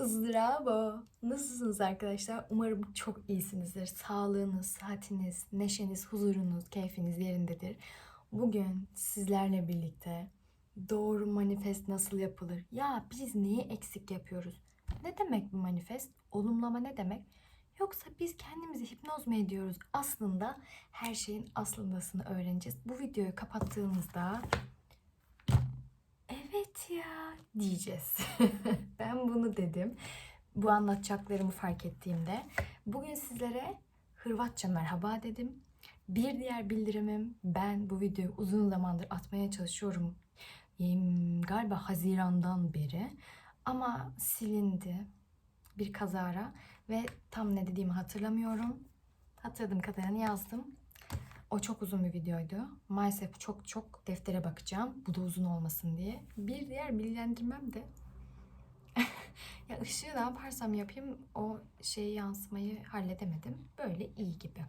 ızdırabo. Nasılsınız arkadaşlar? Umarım çok iyisinizdir. Sağlığınız, sıhhatiniz, neşeniz, huzurunuz, keyfiniz yerindedir. Bugün sizlerle birlikte doğru manifest nasıl yapılır? Ya biz neyi eksik yapıyoruz? Ne demek bu manifest? Olumlama ne demek? Yoksa biz kendimizi hipnoz mu ediyoruz? Aslında her şeyin aslındasını öğreneceğiz. Bu videoyu kapattığımızda evet ya diyeceğiz. ben bunu dedim. Bu anlatacaklarımı fark ettiğimde. Bugün sizlere Hırvatça merhaba dedim. Bir diğer bildirimim ben bu videoyu uzun zamandır atmaya çalışıyorum. Galiba Haziran'dan beri. Ama silindi bir kazara ve tam ne dediğimi hatırlamıyorum. Hatırladığım kadarını yazdım. O çok uzun bir videoydu. Maalesef çok çok deftere bakacağım. Bu da uzun olmasın diye. Bir diğer bilgilendirmem de ya ışığı ne yaparsam yapayım o şeyi yansımayı halledemedim. Böyle iyi gibi.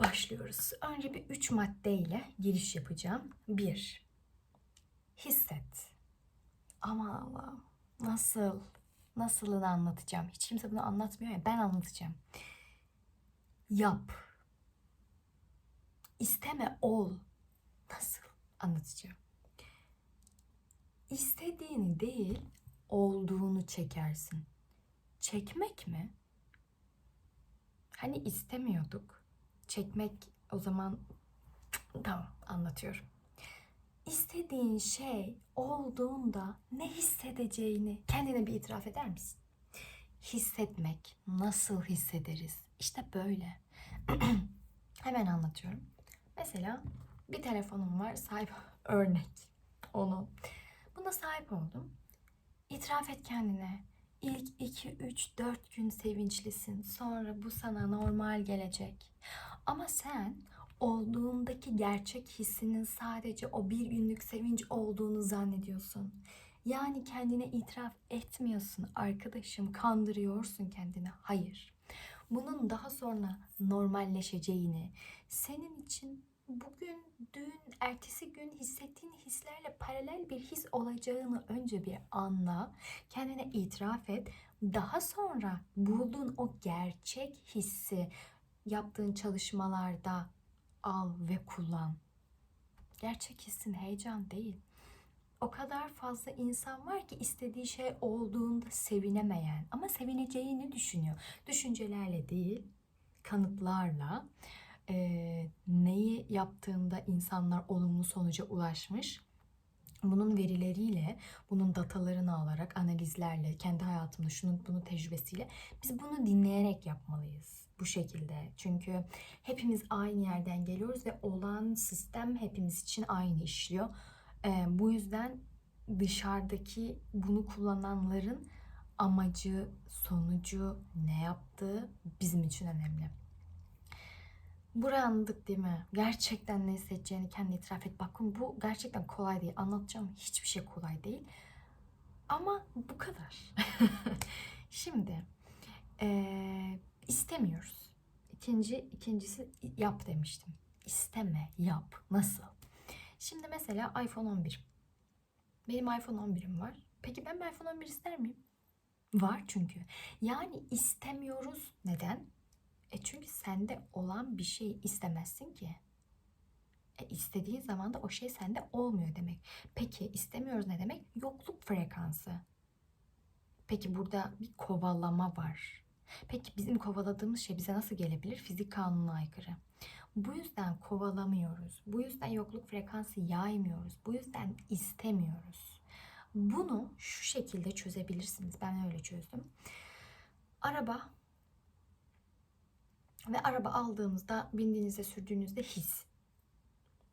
Başlıyoruz. Önce bir üç maddeyle giriş yapacağım. Bir, hisset. Aman Allah'ım nasıl, nasılını anlatacağım. Hiç kimse bunu anlatmıyor ya ben anlatacağım. Yap. İsteme ol. Nasıl anlatacağım? İstediğini değil, olduğunu çekersin. Çekmek mi? Hani istemiyorduk. Çekmek o zaman tamam anlatıyorum. İstediğin şey olduğunda ne hissedeceğini kendine bir itiraf eder misin? Hissetmek nasıl hissederiz? İşte böyle. Hemen anlatıyorum. Mesela bir telefonum var sahip örnek onu. Buna sahip oldum. İtiraf et kendine. İlk 2, 3, 4 gün sevinçlisin. Sonra bu sana normal gelecek. Ama sen olduğundaki gerçek hissinin sadece o bir günlük sevinç olduğunu zannediyorsun. Yani kendine itiraf etmiyorsun arkadaşım, kandırıyorsun kendini. Hayır. Bunun daha sonra normalleşeceğini, senin için bugün, dün, ertesi gün hissettiğin hislerle paralel bir his olacağını önce bir anla, kendine itiraf et. Daha sonra bulduğun o gerçek hissi yaptığın çalışmalarda al ve kullan. Gerçek hissin heyecan değil. O kadar fazla insan var ki istediği şey olduğunda sevinemeyen ama sevineceğini düşünüyor. Düşüncelerle değil, kanıtlarla e, neyi yaptığında insanlar olumlu sonuca ulaşmış. Bunun verileriyle, bunun datalarını alarak, analizlerle, kendi hayatımda şunun bunun tecrübesiyle biz bunu dinleyerek yapmalıyız bu şekilde. Çünkü hepimiz aynı yerden geliyoruz ve olan sistem hepimiz için aynı işliyor. Ee, bu yüzden dışarıdaki bunu kullananların amacı, sonucu, ne yaptığı bizim için önemli. Buraya anladık değil mi? Gerçekten ne hissedeceğini kendi itiraf et. Bakın bu gerçekten kolay değil. Anlatacağım hiçbir şey kolay değil. Ama bu kadar. Şimdi eee, istemiyoruz. İkinci, ikincisi yap demiştim. İsteme, yap. Nasıl? Şimdi mesela iPhone 11. Benim iPhone 11'im var. Peki ben iPhone 11 ister miyim? Var çünkü. Yani istemiyoruz. Neden? E çünkü sende olan bir şey istemezsin ki. E istediğin zaman da o şey sende olmuyor demek. Peki istemiyoruz ne demek? Yokluk frekansı. Peki burada bir kovalama var. Peki bizim kovaladığımız şey bize nasıl gelebilir? Fizik kanununa aykırı. Bu yüzden kovalamıyoruz. Bu yüzden yokluk frekansı yaymıyoruz. Bu yüzden istemiyoruz. Bunu şu şekilde çözebilirsiniz. Ben öyle çözdüm. Araba ve araba aldığımızda bindiğinizde sürdüğünüzde his.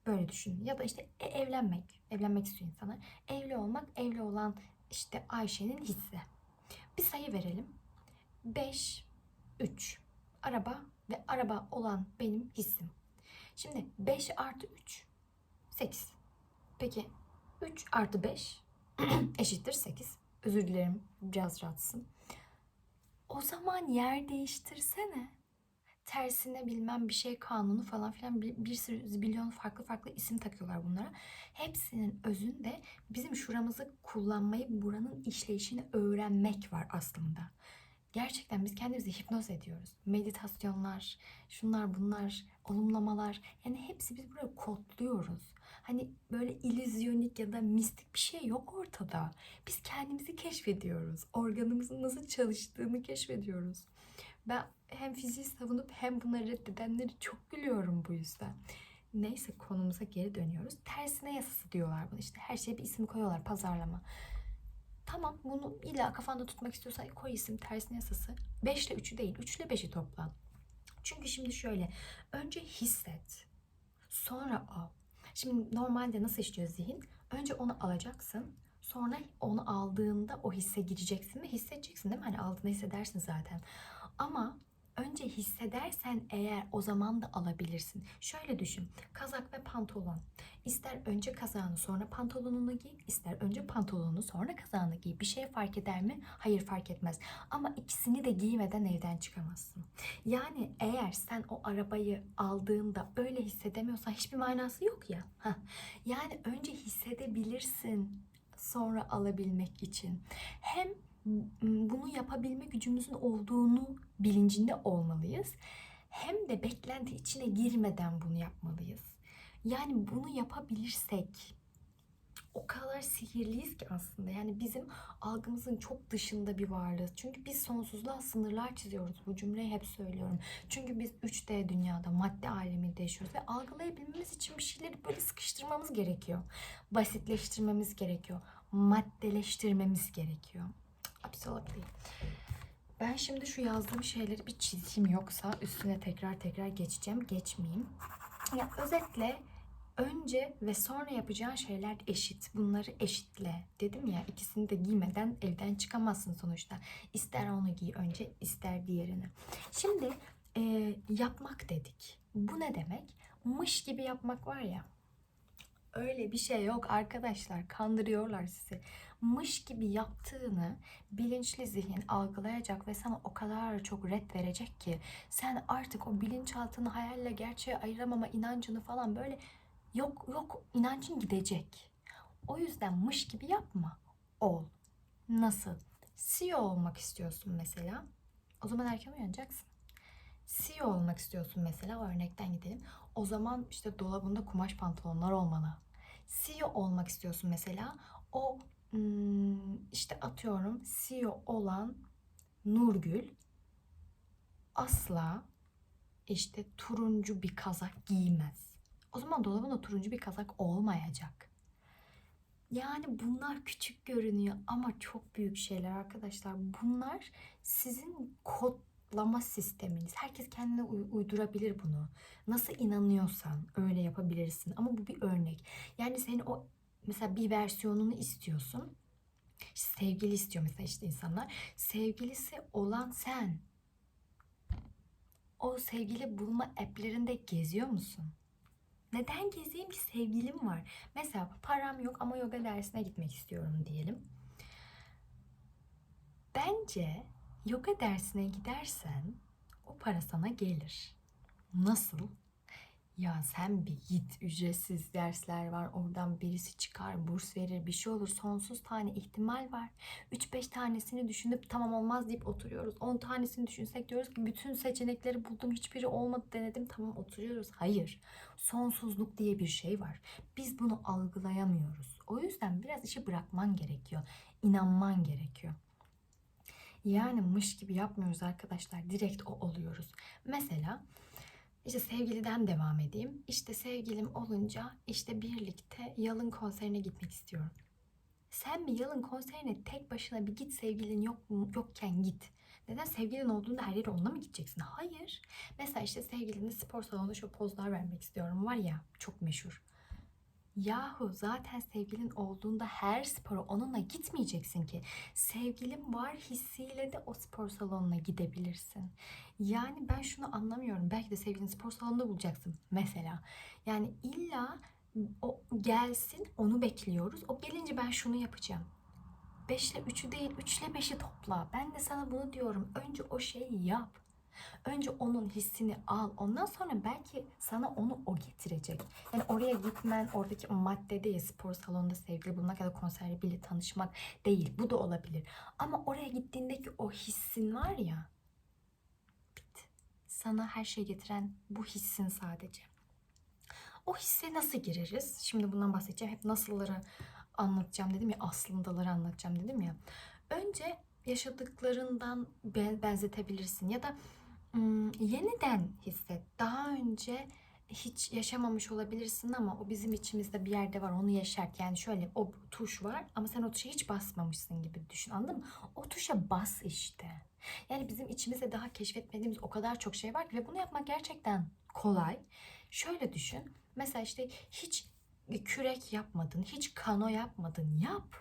Böyle düşünün. Ya da işte e- evlenmek. Evlenmek istiyor insanlar. Evli olmak, evli olan işte Ayşe'nin hissi. Bir sayı verelim. 5, 3. Araba ve araba olan benim hissim. Şimdi 5 artı 3, 8. Peki 3 artı 5 eşittir 8. Özür dilerim biraz rahatsızım. O zaman yer değiştirsene. Tersine bilmem bir şey kanunu falan filan bir, bir sürü zibilyon farklı farklı isim takıyorlar bunlara. Hepsinin özünde bizim şuramızı kullanmayı, buranın işleyişini öğrenmek var aslında. Gerçekten biz kendimizi hipnoz ediyoruz. Meditasyonlar, şunlar bunlar, olumlamalar. Yani hepsi biz buraya kodluyoruz. Hani böyle illüzyonik ya da mistik bir şey yok ortada. Biz kendimizi keşfediyoruz. Organımızın nasıl çalıştığını keşfediyoruz. Ben hem fiziği savunup hem bunları reddedenleri çok gülüyorum bu yüzden. Neyse konumuza geri dönüyoruz. Tersine yasası diyorlar bunu. İşte her şeye bir isim koyuyorlar pazarlama. Tamam bunu illa kafanda tutmak istiyorsan koy isim tersine yasası. 5 ile 3'ü değil 3 ile 5'i topla. Çünkü şimdi şöyle önce hisset sonra al. Şimdi normalde nasıl işliyor zihin? Önce onu alacaksın. Sonra onu aldığında o hisse gireceksin ve hissedeceksin değil mi? Hani aldığında hissedersin zaten. Ama önce hissedersen eğer o zaman da alabilirsin. Şöyle düşün. Kazak ve pantolon. İster önce kazağını sonra pantolonunu giy, ister önce pantolonunu sonra kazağını giy. Bir şey fark eder mi? Hayır fark etmez. Ama ikisini de giymeden evden çıkamazsın. Yani eğer sen o arabayı aldığında öyle hissedemiyorsan hiçbir manası yok ya. Heh. Yani önce hissedebilirsin sonra alabilmek için. Hem bunu yapabilme gücümüzün olduğunu bilincinde olmalıyız. Hem de beklenti içine girmeden bunu yapmalıyız. Yani bunu yapabilirsek o kadar sihirliyiz ki aslında. Yani bizim algımızın çok dışında bir varlığız. Çünkü biz sonsuzluğa sınırlar çiziyoruz. Bu cümleyi hep söylüyorum. Çünkü biz 3D dünyada, madde aleminde yaşıyoruz ve algılayabilmemiz için bir şeyleri böyle sıkıştırmamız gerekiyor. Basitleştirmemiz gerekiyor. Maddeleştirmemiz gerekiyor. Absolutely. Ben şimdi şu yazdığım şeyleri bir çizeyim yoksa üstüne tekrar tekrar geçeceğim. Geçmeyeyim. Ya özetle önce ve sonra yapacağın şeyler eşit. Bunları eşitle. Dedim ya ikisini de giymeden evden çıkamazsın sonuçta. İster onu giy önce ister diğerini. Şimdi e, yapmak dedik. Bu ne demek? Mış gibi yapmak var ya. Öyle bir şey yok arkadaşlar. Kandırıyorlar sizi. Mış gibi yaptığını bilinçli zihin algılayacak ve sana o kadar çok red verecek ki sen artık o bilinçaltını hayalle gerçeği ayıramama inancını falan böyle yok yok inancın gidecek. O yüzden mış gibi yapma. Ol. Nasıl? CEO olmak istiyorsun mesela. O zaman erken uyanacaksın. CEO olmak istiyorsun mesela o örnekten gidelim. O zaman işte dolabında kumaş pantolonlar olmalı. CEO olmak istiyorsun mesela. O işte atıyorum CEO olan Nurgül asla işte turuncu bir kazak giymez. O zaman dolabında turuncu bir kazak olmayacak. Yani bunlar küçük görünüyor ama çok büyük şeyler arkadaşlar. Bunlar sizin kodlama sisteminiz. Herkes kendine uy- uydurabilir bunu. Nasıl inanıyorsan öyle yapabilirsin. Ama bu bir örnek. Yani senin o mesela bir versiyonunu istiyorsun. İşte sevgili istiyor mesela işte insanlar. Sevgilisi olan sen. O sevgili bulma app'lerinde geziyor musun? Neden gezeyim ki sevgilim var? Mesela param yok ama yoga dersine gitmek istiyorum diyelim. Bence yoga dersine gidersen o para sana gelir. Nasıl? Ya sen bir git ücretsiz dersler var oradan birisi çıkar burs verir bir şey olur sonsuz tane ihtimal var. 3-5 tanesini düşünüp tamam olmaz deyip oturuyoruz. 10 tanesini düşünsek diyoruz ki bütün seçenekleri buldum hiçbiri olmadı denedim tamam oturuyoruz. Hayır sonsuzluk diye bir şey var. Biz bunu algılayamıyoruz. O yüzden biraz işi bırakman gerekiyor. İnanman gerekiyor. Yani mış gibi yapmıyoruz arkadaşlar. Direkt o oluyoruz. Mesela işte sevgiliden devam edeyim. İşte sevgilim olunca işte birlikte Yalın konserine gitmek istiyorum. Sen bir Yalın konserine tek başına bir git sevgilin yok yokken git. Neden sevgilin olduğunda her yere onunla mı gideceksin? Hayır. Mesela işte sevgilinle spor salonunda şu pozlar vermek istiyorum var ya çok meşhur. Yahu zaten sevgilin olduğunda her spora onunla gitmeyeceksin ki. Sevgilim var hissiyle de o spor salonuna gidebilirsin. Yani ben şunu anlamıyorum. Belki de sevgilini spor salonunda bulacaksın mesela. Yani illa o gelsin onu bekliyoruz. O gelince ben şunu yapacağım. 5 ile 3'ü değil 3 ile 5'i topla. Ben de sana bunu diyorum. Önce o şeyi yap. Önce onun hissini al. Ondan sonra belki sana onu o getirecek. Yani oraya gitmen, oradaki madde değil, spor salonunda sevgili bulmak ya da konserde bile tanışmak değil. Bu da olabilir. Ama oraya gittiğindeki o hissin var ya, bitti. Sana her şey getiren bu hissin sadece. O hisse nasıl gireriz? Şimdi bundan bahsedeceğim. Hep nasılları anlatacağım dedim ya, aslındaları anlatacağım dedim ya. Önce yaşadıklarından be- benzetebilirsin ya da yeniden hisset. Daha önce hiç yaşamamış olabilirsin ama o bizim içimizde bir yerde var onu yaşart. Yani şöyle o tuş var ama sen o tuşa hiç basmamışsın gibi düşün anladın mı? O tuşa bas işte. Yani bizim içimizde daha keşfetmediğimiz o kadar çok şey var ki ve bunu yapmak gerçekten kolay. Şöyle düşün. Mesela işte hiç kürek yapmadın, hiç kano yapmadın. Yap.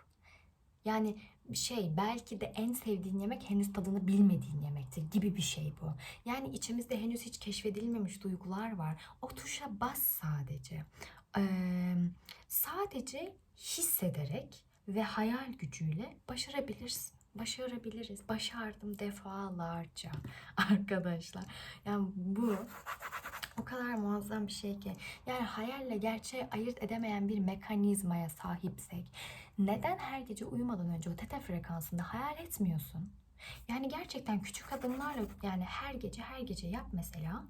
Yani şey belki de en sevdiğin yemek henüz tadını bilmediğin yemektir gibi bir şey bu. Yani içimizde henüz hiç keşfedilmemiş duygular var. O tuşa bas sadece. Ee, sadece hissederek ve hayal gücüyle başarabilirsin. Başarabiliriz. Başardım defalarca arkadaşlar. Yani bu o kadar muazzam bir şey ki. Yani hayalle gerçeği ayırt edemeyen bir mekanizmaya sahipsek neden her gece uyumadan önce o teta frekansında hayal etmiyorsun? Yani gerçekten küçük adımlarla yani her gece her gece yap mesela.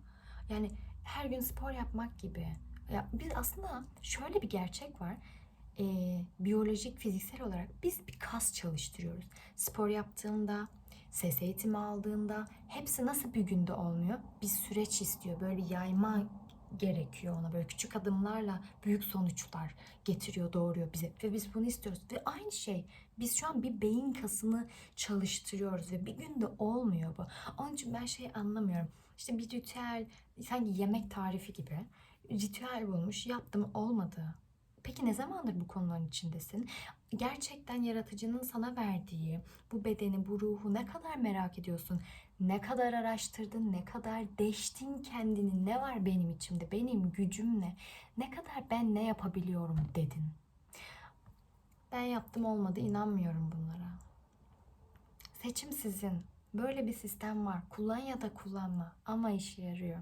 Yani her gün spor yapmak gibi. Ya biz aslında şöyle bir gerçek var. Ee, biyolojik, fiziksel olarak biz bir kas çalıştırıyoruz. Spor yaptığında, ses eğitimi aldığında hepsi nasıl bir günde olmuyor? Bir süreç istiyor. Böyle yayma gerekiyor ona. Böyle küçük adımlarla büyük sonuçlar getiriyor, doğuruyor bize. Ve biz bunu istiyoruz. Ve aynı şey biz şu an bir beyin kasını çalıştırıyoruz ve bir günde olmuyor bu. Onun için ben şey anlamıyorum. İşte bir ritüel, sanki yemek tarifi gibi ritüel bulmuş, yaptım olmadı. Peki ne zamandır bu konuların içindesin? Gerçekten yaratıcının sana verdiği bu bedeni, bu ruhu ne kadar merak ediyorsun? Ne kadar araştırdın, ne kadar deştin kendini, ne var benim içimde, benim gücüm ne? Ne kadar ben ne yapabiliyorum dedin. Ben yaptım olmadı, inanmıyorum bunlara. Seçim sizin. Böyle bir sistem var. Kullan ya da kullanma ama işe yarıyor.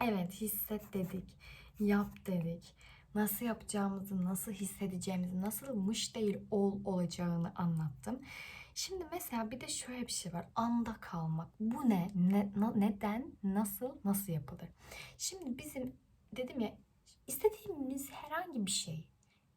Evet hisset dedik, yap dedik. Nasıl yapacağımızı, nasıl hissedeceğimizi, nasılmış değil ol olacağını anlattım. Şimdi mesela bir de şöyle bir şey var. Anda kalmak. Bu ne? ne na- neden? Nasıl? Nasıl yapılır? Şimdi bizim dedim ya istediğimiz herhangi bir şey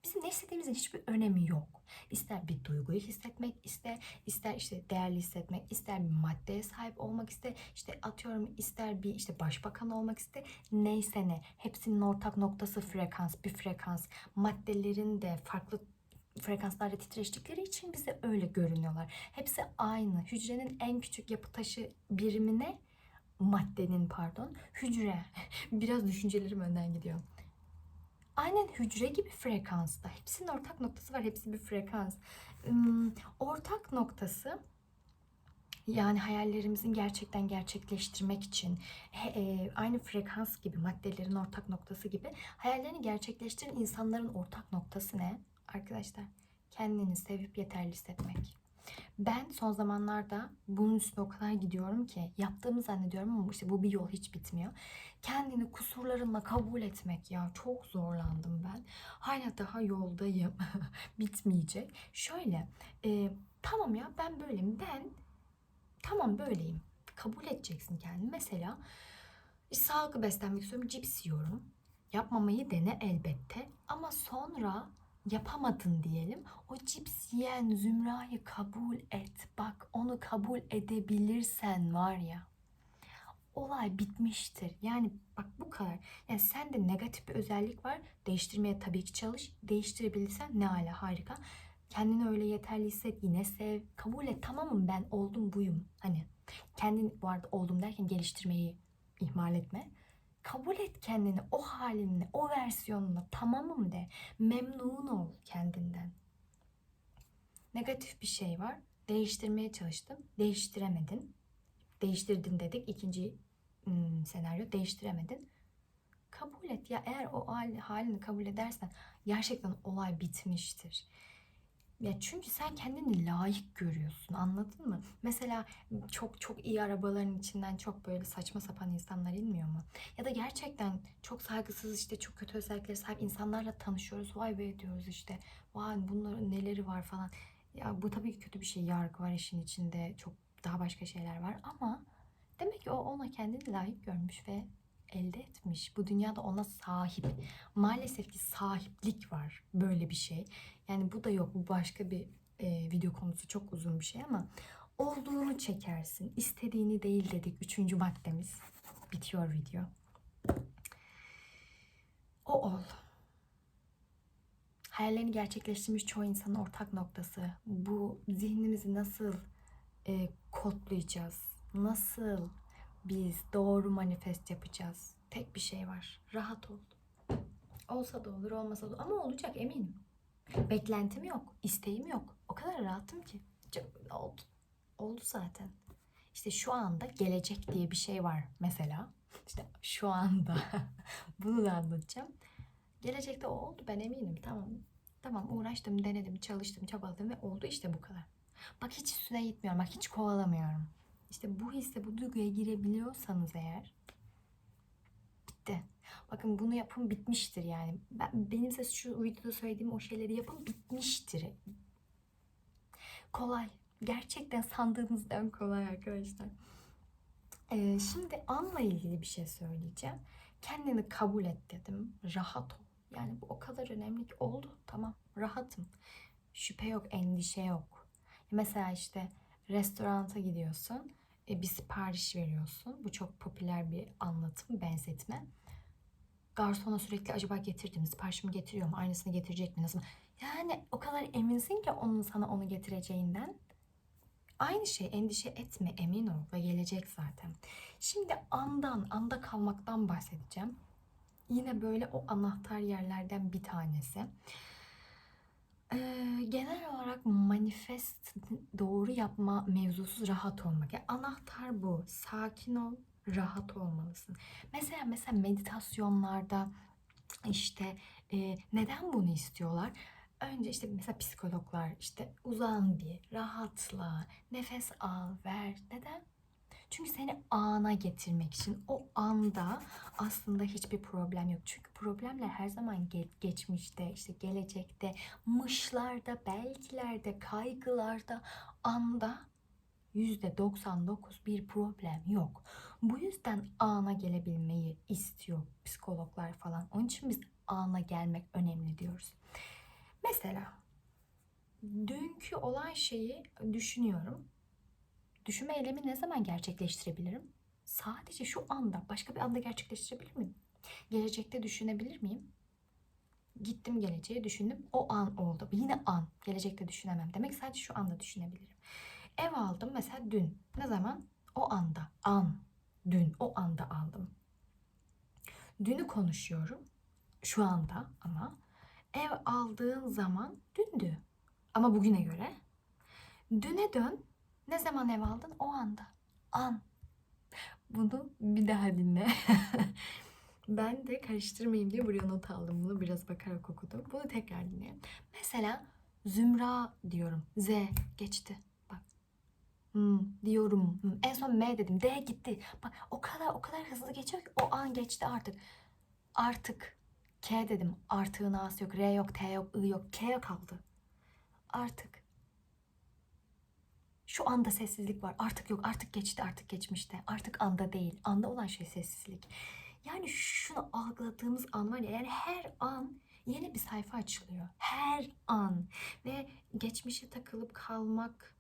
bizim ne istediğimizin hiçbir önemi yok. İster bir duyguyu hissetmek ister, ister işte değerli hissetmek, ister bir maddeye sahip olmak ister, işte atıyorum ister bir işte başbakan olmak ister, neyse ne. Hepsinin ortak noktası frekans, bir frekans. Maddelerin de farklı frekanslarda titreştikleri için bize öyle görünüyorlar. Hepsi aynı. Hücrenin en küçük yapı taşı birimine maddenin pardon hücre. Biraz düşüncelerim önden gidiyor. Aynen hücre gibi frekansta. Hepsinin ortak noktası var. Hepsi bir frekans. Hmm, Ortak noktası yani hayallerimizin gerçekten gerçekleştirmek için e, aynı frekans gibi maddelerin ortak noktası gibi hayallerini gerçekleştiren insanların ortak noktası ne? Arkadaşlar kendini sevip yeterli hissetmek. Ben son zamanlarda bunun üstüne o kadar gidiyorum ki yaptığımı zannediyorum ama işte bu bir yol hiç bitmiyor. Kendini kusurlarınla kabul etmek ya çok zorlandım ben. Hala daha yoldayım. Bitmeyecek. Şöyle e, tamam ya ben böyleyim. Ben tamam böyleyim. Kabul edeceksin kendini. Mesela sağlıklı beslenmek istiyorum. Cips yiyorum. Yapmamayı dene elbette. Ama sonra yapamadın diyelim. O cips yiyen Zümra'yı kabul et. Bak onu kabul edebilirsen var ya olay bitmiştir. Yani bak bu kadar. Yani sende negatif bir özellik var. Değiştirmeye tabii ki çalış. Değiştirebilirsen ne ala harika. Kendini öyle yeterli hisset. Yine sev. Kabul et. Tamamım ben oldum buyum. Hani kendin bu arada oldum derken geliştirmeyi ihmal etme. Kabul et kendini o halinle, o versiyonunla tamamım de. Memnun ol kendinden. Negatif bir şey var. Değiştirmeye çalıştım. Değiştiremedin. Değiştirdin dedik. İkinci ım, senaryo değiştiremedin. Kabul et. Ya eğer o hal- halini kabul edersen gerçekten olay bitmiştir. Ya çünkü sen kendini layık görüyorsun anladın mı? Mesela çok çok iyi arabaların içinden çok böyle saçma sapan insanlar inmiyor mu? Ya da gerçekten çok saygısız işte çok kötü özellikleri sahip insanlarla tanışıyoruz. Vay be diyoruz işte. Vay bunların neleri var falan. Ya bu tabii ki kötü bir şey. Yargı var işin içinde. Çok daha başka şeyler var ama demek ki o ona kendini layık görmüş ve elde etmiş. Bu dünyada ona sahip. Maalesef ki sahiplik var böyle bir şey. Yani bu da yok. Bu başka bir e, video konusu. Çok uzun bir şey ama olduğunu çekersin. İstediğini değil dedik. Üçüncü maddemiz. Bitiyor video. O ol. Hayallerini gerçekleştirmiş çoğu insanın ortak noktası. Bu zihnimizi nasıl e, kodlayacağız? Nasıl biz doğru manifest yapacağız? Tek bir şey var. Rahat ol. Olsa da olur, olmasa da olur. Ama olacak eminim. Beklentim yok, isteğim yok. O kadar rahatım ki. Oldu. Oldu zaten. İşte şu anda gelecek diye bir şey var mesela. İşte şu anda. Bunu da anlatacağım. Gelecekte o oldu ben eminim. Tamam. Tamam uğraştım, denedim, çalıştım, çabaladım ve oldu işte bu kadar. Bak hiç üstüne gitmiyorum. Bak hiç kovalamıyorum. İşte bu hisse, bu duyguya girebiliyorsanız eğer bitti. Bakın bunu yapın bitmiştir yani. Ben, benim size şu videoda söylediğim o şeyleri yapın bitmiştir. Kolay. Gerçekten sandığınızdan kolay arkadaşlar. Ee, şimdi anla ilgili bir şey söyleyeceğim. Kendini kabul et dedim. Rahat ol. Yani bu o kadar önemli ki oldu. Tamam rahatım. Şüphe yok, endişe yok. Mesela işte restoranta gidiyorsun. e, bir sipariş veriyorsun. Bu çok popüler bir anlatım, benzetme. Garsona sürekli acaba getirdim mi? Siparişimi getiriyor mu? Aynısını getirecek mi? Nasıl? Yani o kadar eminsin ki onun sana onu getireceğinden. Aynı şey endişe etme emin ol ve gelecek zaten. Şimdi andan, anda kalmaktan bahsedeceğim. Yine böyle o anahtar yerlerden bir tanesi. Ee, genel olarak manifest doğru yapma mevzusu rahat olmak. Yani anahtar bu. Sakin ol, rahat olmalısın. Mesela mesela meditasyonlarda işte e, neden bunu istiyorlar? Önce işte mesela psikologlar işte uzan bir, rahatla, nefes al, ver. Neden? Çünkü seni ana getirmek için o anda aslında hiçbir problem yok. Çünkü problemler her zaman ge- geçmişte, işte gelecekte, mışlarda, belkilerde, kaygılarda, anda 99 bir problem yok. Bu yüzden ana gelebilmeyi istiyor psikologlar falan. Onun için biz ana gelmek önemli diyoruz. Mesela dünkü olan şeyi düşünüyorum. Düşünme eylemi ne zaman gerçekleştirebilirim? Sadece şu anda, başka bir anda gerçekleştirebilir miyim? Gelecekte düşünebilir miyim? Gittim geleceğe düşündüm. O an oldu. Yine an. Gelecekte düşünemem. Demek sadece şu anda düşünebilirim. Ev aldım mesela dün. Ne zaman? O anda. An. Dün. O anda aldım. Dünü konuşuyorum. Şu anda ama. Ev aldığın zaman dündü. Ama bugüne göre. Düne dön. Ne zaman ev aldın? O anda. An. Bunu bir daha dinle. ben de karıştırmayayım diye buraya not aldım bunu. Biraz bakarak okudum. Bunu tekrar dinleyelim. Mesela Zümra diyorum. Z geçti. Hmm, diyorum. Hmm, En son M dedim. D gitti. Bak o kadar o kadar hızlı geçiyor ki o an geçti artık. Artık. K dedim. Artığın A'sı yok. R yok. T yok. I yok. K kaldı. Artık. Şu anda sessizlik var. Artık yok. Artık geçti. Artık geçmişte. Artık anda değil. Anda olan şey sessizlik. Yani şunu algıladığımız an var ya. Yani her an yeni bir sayfa açılıyor. Her an. Ve geçmişe takılıp kalmak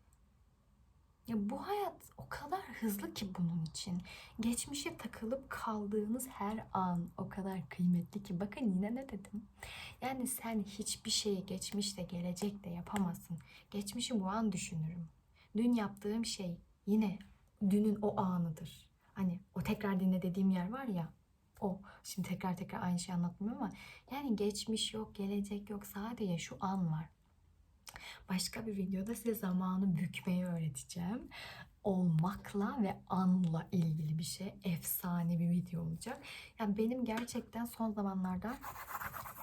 ya bu hayat o kadar hızlı ki bunun için. Geçmişe takılıp kaldığınız her an o kadar kıymetli ki. Bakın yine ne dedim. Yani sen hiçbir şeyi geçmişte gelecekte yapamazsın. Geçmişi bu an düşünürüm. Dün yaptığım şey yine dünün o anıdır. Hani o tekrar dinle dediğim yer var ya o. Şimdi tekrar tekrar aynı şeyi anlatmıyorum ama yani geçmiş yok, gelecek yok. Sadece şu an var. Başka bir videoda size zamanı bükmeyi öğreteceğim. Olmakla ve anla ilgili bir şey. Efsane bir video olacak. Yani benim gerçekten son zamanlarda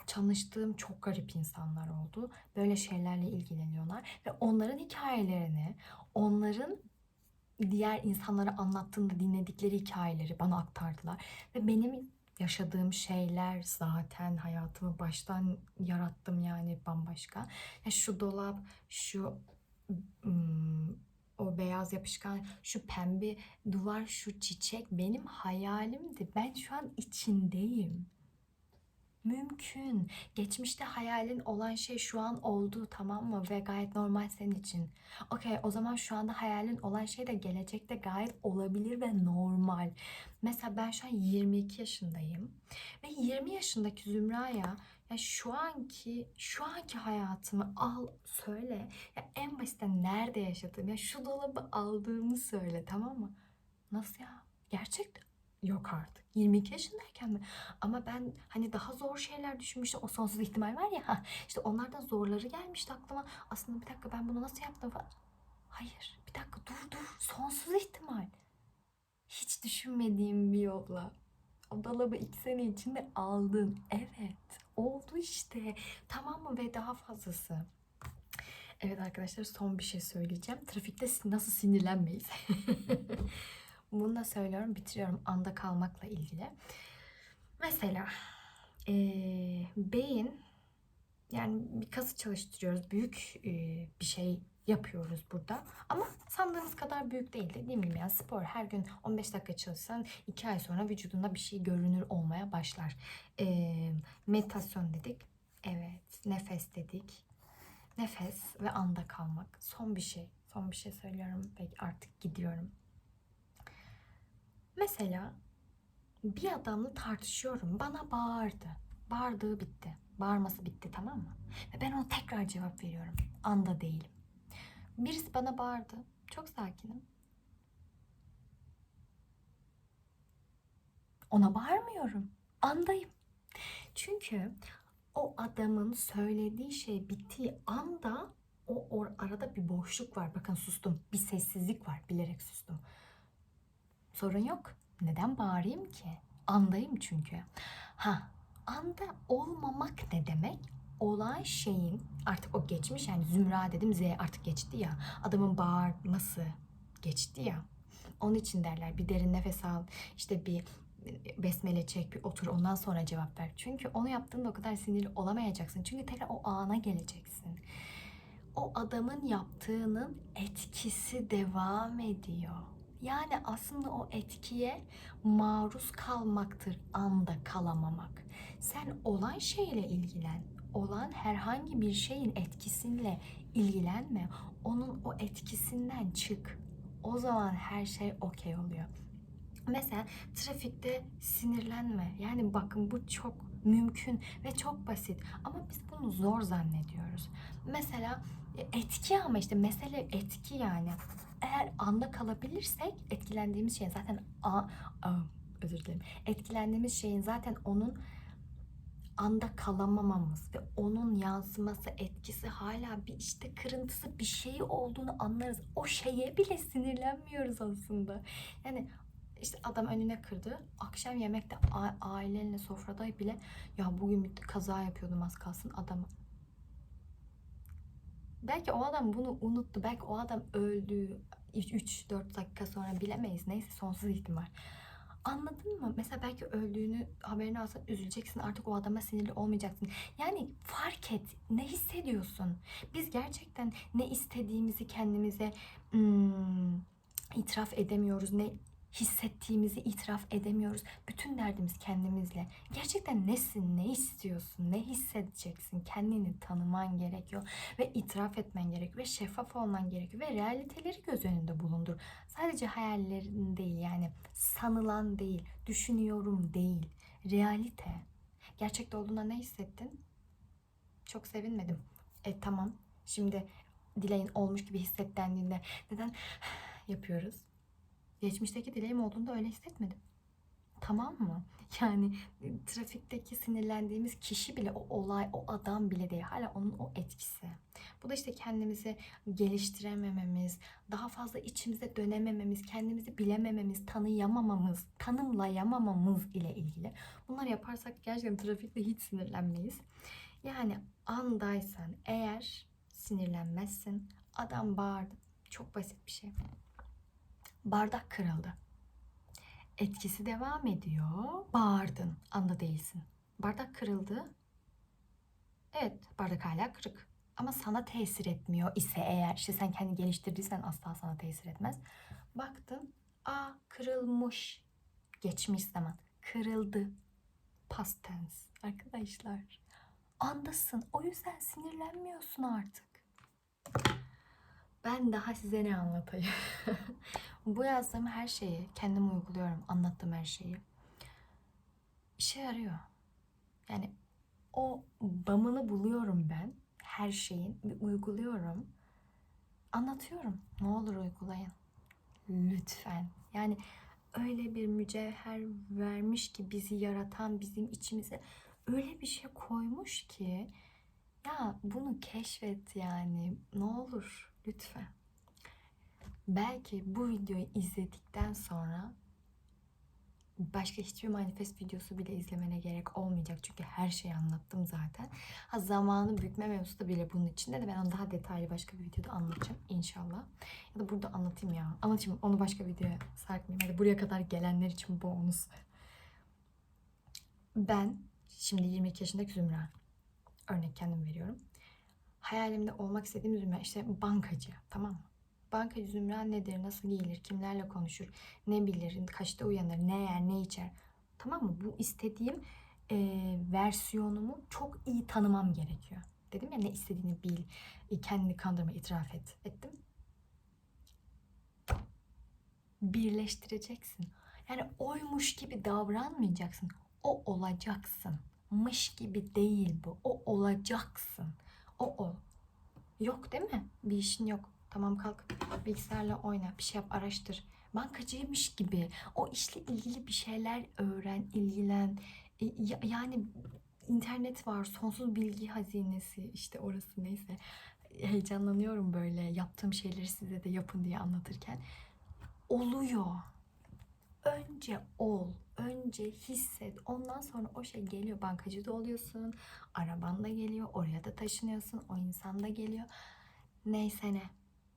tanıştığım çok garip insanlar oldu. Böyle şeylerle ilgileniyorlar ve onların hikayelerini, onların diğer insanlara anlattığında dinledikleri hikayeleri bana aktardılar ve benim yaşadığım şeyler zaten hayatımı baştan yarattım yani bambaşka. Ya şu dolap, şu o beyaz yapışkan, şu pembe duvar, şu çiçek benim hayalimdi. Ben şu an içindeyim. Mümkün. Geçmişte hayalin olan şey şu an oldu tamam mı? Ve gayet normal senin için. Okey o zaman şu anda hayalin olan şey de gelecekte gayet olabilir ve normal. Mesela ben şu an 22 yaşındayım. Ve 20 yaşındaki Zümra'ya ya şu anki şu anki hayatımı al söyle. Ya en basitten nerede yaşadım? Ya şu dolabı aldığımı söyle tamam mı? Nasıl ya? Gerçekten yok artık. 22 yaşındayken mi? Ama ben hani daha zor şeyler düşünmüştüm. O sonsuz ihtimal var ya. işte onlardan zorları gelmişti aklıma. Aslında bir dakika ben bunu nasıl yaptım falan. Hayır bir dakika dur dur. Sonsuz ihtimal. Hiç düşünmediğim bir yolla. O dolabı iki sene içinde aldın. Evet. Oldu işte. Tamam mı? Ve daha fazlası. Evet arkadaşlar son bir şey söyleyeceğim. Trafikte nasıl sinirlenmeyiz. Bunu da söylüyorum, bitiriyorum anda kalmakla ilgili. Mesela eee, beyin yani bir kası çalıştırıyoruz. Büyük eee, bir şey yapıyoruz burada. Ama sandığımız kadar büyük değil de değil mi? Yani spor her gün 15 dakika çalışsan 2 ay sonra vücudunda bir şey görünür olmaya başlar. Eee, meditasyon dedik. Evet. Nefes dedik. Nefes ve anda kalmak. Son bir şey. Son bir şey söylüyorum ve artık gidiyorum. Mesela bir adamla tartışıyorum. Bana bağırdı. Bağırdığı bitti. Bağırması bitti tamam mı? Ve ben ona tekrar cevap veriyorum. Anda değilim. Birisi bana bağırdı. Çok sakinim. Ona bağırmıyorum. Andayım. Çünkü o adamın söylediği şey bittiği anda o or- arada bir boşluk var. Bakın sustum. Bir sessizlik var. Bilerek sustum. Sorun yok. Neden bağırayım ki? Andayım çünkü. Ha, anda olmamak ne demek? Olan şeyin artık o geçmiş yani Zümra dedim Z artık geçti ya. Adamın bağırması geçti ya. Onun için derler bir derin nefes al. işte bir besmele çek, bir otur ondan sonra cevap ver. Çünkü onu yaptığında o kadar sinirli olamayacaksın. Çünkü tekrar o ana geleceksin. O adamın yaptığının etkisi devam ediyor. Yani aslında o etkiye maruz kalmaktır anda kalamamak. Sen olan şeyle ilgilen. Olan herhangi bir şeyin etkisiyle ilgilenme. Onun o etkisinden çık. O zaman her şey okey oluyor. Mesela trafikte sinirlenme. Yani bakın bu çok mümkün ve çok basit. Ama biz bunu zor zannediyoruz. Mesela etki ama işte mesele etki yani. Eğer anda kalabilirsek etkilendiğimiz şeyin zaten a, a, özür dilerim. Etkilendiğimiz şeyin zaten onun anda kalamamamız ve onun yansıması, etkisi hala bir işte kırıntısı bir şey olduğunu anlarız. O şeye bile sinirlenmiyoruz aslında. Yani işte adam önüne kırdı. Akşam yemekte ailenle sofrada bile ya bugün bir kaza yapıyordum az kalsın adamı. Belki o adam bunu unuttu. Belki o adam öldü 3-4 dakika sonra bilemeyiz. Neyse sonsuz ihtimal. Anladın mı? Mesela belki öldüğünü haberini alsan üzüleceksin. Artık o adama sinirli olmayacaksın. Yani fark et. Ne hissediyorsun? Biz gerçekten ne istediğimizi kendimize hmm, itiraf edemiyoruz. Ne hissettiğimizi itiraf edemiyoruz. Bütün derdimiz kendimizle. Gerçekten nesin, ne istiyorsun, ne hissedeceksin? Kendini tanıman gerekiyor ve itiraf etmen gerekiyor ve şeffaf olman gerekiyor ve realiteleri göz önünde bulundur. Sadece hayallerin değil yani sanılan değil, düşünüyorum değil, realite. Gerçekte olduğunda ne hissettin? Çok sevinmedim. E tamam. Şimdi dileğin olmuş gibi hisset dendiğinde neden yapıyoruz? Geçmişteki dileğim olduğunda öyle hissetmedim. Tamam mı? Yani e, trafikteki sinirlendiğimiz kişi bile o olay, o adam bile değil. Hala onun o etkisi. Bu da işte kendimizi geliştiremememiz, daha fazla içimize dönemememiz, kendimizi bilemememiz, tanıyamamamız, tanımlayamamamız ile ilgili. Bunlar yaparsak gerçekten trafikte hiç sinirlenmeyiz. Yani andaysan eğer sinirlenmezsin. Adam bağırdı. Çok basit bir şey. Bardak kırıldı. Etkisi devam ediyor. Bağırdın. Anda değilsin. Bardak kırıldı. Evet, bardak hala kırık. Ama sana tesir etmiyor ise eğer işte sen kendi geliştirdiysen asla sana tesir etmez. Baktın, aa kırılmış. Geçmiş zaman. Kırıldı. Past tense arkadaşlar. Andasın. O yüzden sinirlenmiyorsun artık. Ben daha size ne anlatayım? Bu yazdığım her şeyi kendim uyguluyorum. Anlattığım her şeyi. İşe yarıyor. Yani o bamını buluyorum ben. Her şeyin bir uyguluyorum. Anlatıyorum. Ne olur uygulayın. Lütfen. Yani öyle bir mücevher vermiş ki bizi yaratan bizim içimize öyle bir şey koymuş ki ya bunu keşfet yani ne olur lütfen. Belki bu videoyu izledikten sonra başka hiçbir manifest videosu bile izlemene gerek olmayacak. Çünkü her şeyi anlattım zaten. Ha, zamanı bükme mevzusu da bile bunun içinde de ben onu daha detaylı başka bir videoda anlatacağım inşallah. Ya da burada anlatayım ya. Anlatayım onu başka videoya sarkmayayım. Hadi buraya kadar gelenler için bonus. Ben şimdi 22 yaşındaki Zümra. Örnek kendim veriyorum. Hayalimde olmak istediğim Zümra işte bankacı tamam mı? Bankacı Zümra nedir, nasıl giyilir, kimlerle konuşur, ne bilir, kaçta uyanır, ne yer, ne içer. Tamam mı? Bu istediğim e, versiyonumu çok iyi tanımam gerekiyor. Dedim ya ne istediğini bil, e, kendini kandırma, itiraf et. Ettim. Birleştireceksin. Yani oymuş gibi davranmayacaksın. O olacaksın. Mış gibi değil bu. O olacaksın. O ol. Yok değil mi? Bir işin yok. Tamam kalk bilgisayarla oyna. Bir şey yap araştır. Bankacıymış gibi. O işle ilgili bir şeyler öğren, ilgilen. E, ya- yani internet var. Sonsuz bilgi hazinesi. işte orası neyse. Heyecanlanıyorum böyle. Yaptığım şeyleri size de yapın diye anlatırken. Oluyor. Önce ol, önce hisset. Ondan sonra o şey geliyor. Bankacı da oluyorsun. Araban da geliyor. Oraya da taşınıyorsun. O insan da geliyor. Neyse ne.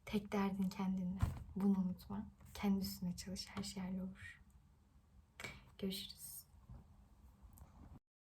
Tek derdin kendinle. Bunu unutma. Kendi üstüne çalış. Her şey hallolur. Görüşürüz.